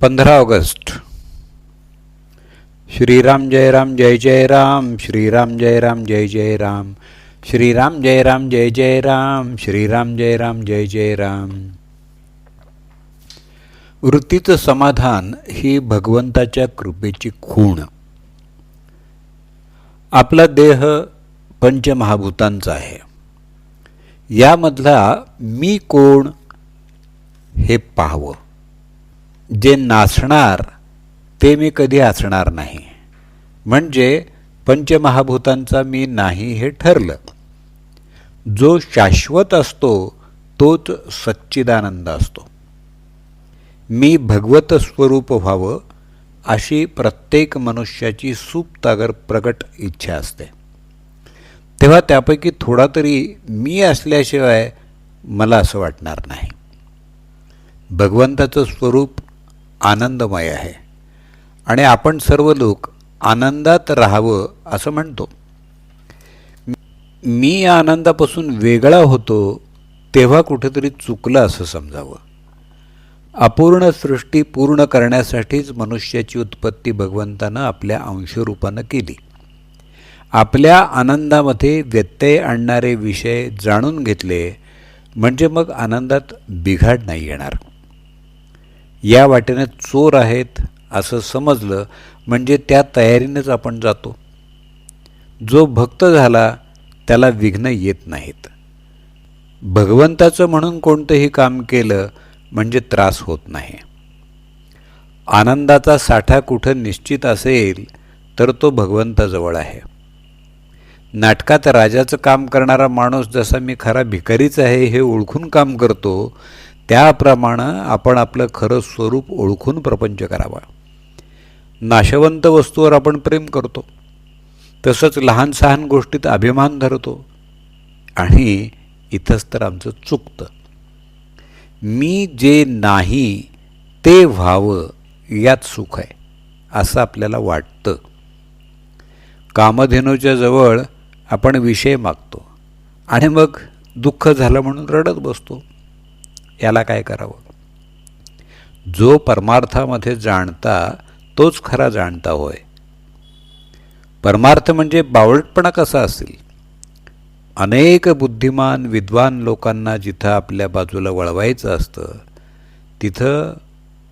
पंधरा ऑगस्ट. श्रीराम जय राम जय जय राम. श्रीराम जय राम जय जय राम. श्रीराम जय राम जय जय राम. श्रीराम जय राम जय जय राम. वृत्तीचं समाधान ही भगवंताच्या कृपेची खूण. आपला देह पंचमहाभूतांचा आहे. यामधला मी कोण हे पाहावं. जे नाचणार ते मी कधी असणार नाही. म्हणजे पंचमहाभूतांचा मी नाही हे ठरलं. जो शाश्वत असतो तोच सच्चिदानंद असतो. मी भगवत स्वरूप व्हावं अशी प्रत्येक मनुष्याची सुप्तागर प्रकट इच्छा असते. तेव्हा त्यापैकी थोडा तरी मी असल्याशिवाय मला असं वाटणार नाही. भगवंताचं स्वरूप आनंदमय आहे. आणि आपण सर्व लोक आनंदात राहावं असं म्हणतो. मी या आनंदापासून वेगळा होतो तेव्हा कुठेतरी चुकलं असं समजावं. अपूर्ण सृष्टी पूर्ण करण्यासाठीच मनुष्याची उत्पत्ती भगवंतानं आपल्या अंशरूपानं केली. आपल्या आनंदामध्ये व्यत्यय आणणारे विषय जाणून घेतले म्हणजे मग आनंदात बिघाड नाही येणार. या वाटेने चोर आहेत असं समजलं म्हणजे त्या तयारीनेच आपण जातो. जो भक्त झाला त्याला विघ्न येत नाहीत. भगवंताचं म्हणून कोणतंही काम केलं म्हणजे त्रास होत नाही. आनंदाचा साठा कुठं निश्चित असेल तर तो भगवंताजवळ आहे. नाटकात राजाचं काम करणारा माणूस जसा मी खरा भिकारीच आहे हे ओळखून काम करतो त्याप्रमाणे आपण आपलं खरं स्वरूप ओळखून प्रपंच करावा. नाशवंत वस्तूवर आपण प्रेम करतो. तसंच लहान सहान गोष्टीत अभिमान धरतो. आणि इथंच तर आमचं चुकतं. मी जे नाही ते व्हावं यात सुख आहे असं आपल्याला वाटतं. कामधेनूच्या जवळ आपण विषय मागतो. आणि मग दुःख झालं म्हणून रडत बसतो. याला काय करावं? जो परमार्थामध्ये जाणता तोच खरा जाणता होय. परमार्थ म्हणजे बावळटपणा कसा असेल? अनेक बुद्धिमान विद्वान लोकांना जिथं आपल्या बाजूला वळवायचं असतं तिथं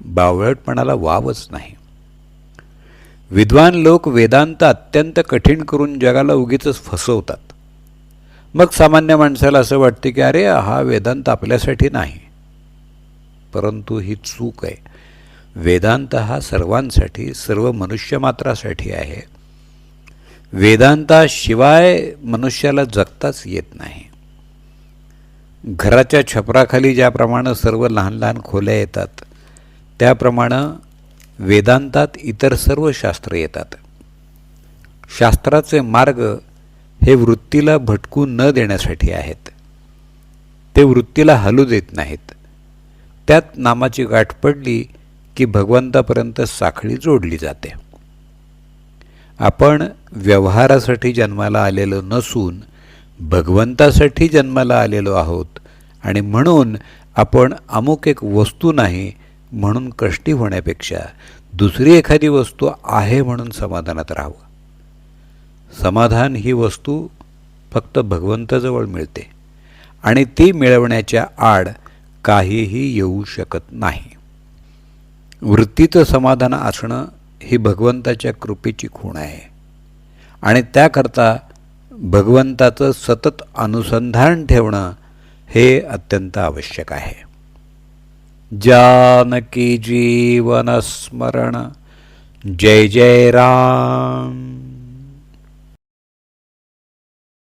बावळटपणाला वावच नाही. विद्वान लोक वेदांत अत्यंत कठीण करून जगाला उगीच फसवतात. मग सामान्य माणसाला असं वाटते की अरे हा वेदांत आपल्यासाठी नाही. परंतु ही चूक आहे. वेदांत हा सर्वांसाठी सर्व मनुष्यमात्रासाठी आहे. वेदांताशिवाय मनुष्याला जगताच येत नाही. घराच्या छपराखाली ज्याप्रमाणे सर्व लहान लहान खोल्या येतात त्याप्रमाणे वेदांतात इतर सर्व शास्त्र येतात. शास्त्राचे मार्ग हे वृत्तीला भटकू न देण्यासाठी आहेत. ते वृत्तीला हलू देत नाहीत. त्यात नामाची गाठ पडली की भगवंतापर्यंत साखळी जोडली जाते. आपण व्यवहारासाठी जन्माला आलेलो नसून भगवंतासाठी जन्माला आलेलो आहोत आणि म्हणून आपण अमुक एक वस्तू नाही म्हणून कष्टी होण्यापेक्षा दुसरी एखादी वस्तू आहे म्हणून समाधानात राहावं. समाधान ही वस्तू फक्त भगवंताजवळ मिळते आणि ती मिळवण्याच्या आड काहीही येऊ शकत नाही. वृत्तीचं समाधान असणं ही भगवंताच्या कृपेची खूण आहे. आणि त्याकरता भगवंताचं सतत अनुसंधान ठेवणं हे अत्यंत आवश्यक आहे. जानकी जीवन स्मरण जय जय राम.